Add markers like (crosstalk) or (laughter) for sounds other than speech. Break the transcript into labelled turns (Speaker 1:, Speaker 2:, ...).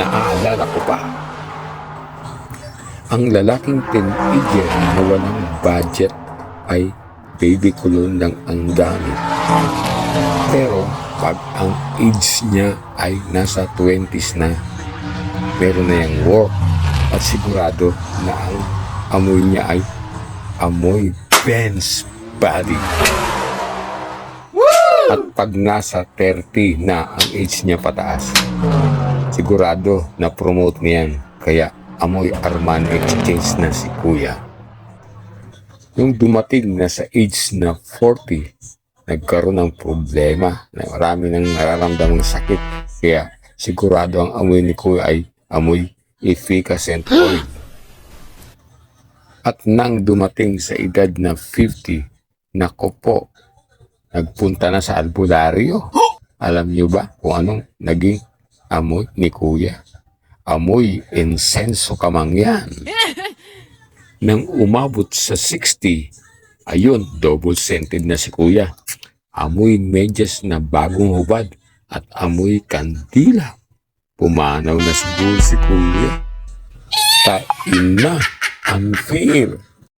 Speaker 1: Naaalala ko pa. Ang lalaking teenager na walang budget ay baby cologne lang ang gamit. Pero pag ang age niya ay nasa 20s na, meron na yung work at sigurado na ang amoy niya ay amoy Benz body. At pag nasa 30 na ang age niya pataas, sigurado na promote niyan kaya amoy Armani Exchange na si kuya. Yung dumating na sa age na 40, nagkaroon ng problema na marami nang nararamdamang sakit kaya sigurado ang amoy ni kuya ay amoy efficacent oil. At nang dumating sa edad na 50, nako po, nagpunta na sa albularyo. Alam niyo ba kung anong naging amoy ni kuya? Amoy insenso kamangyan. (laughs) Nang umabot sa 60, ayun, double scented na si kuya. Amoy medyas na bagong hubad at amoy kandila. Pumanaw na siguro si kuya. Tain na, unfair.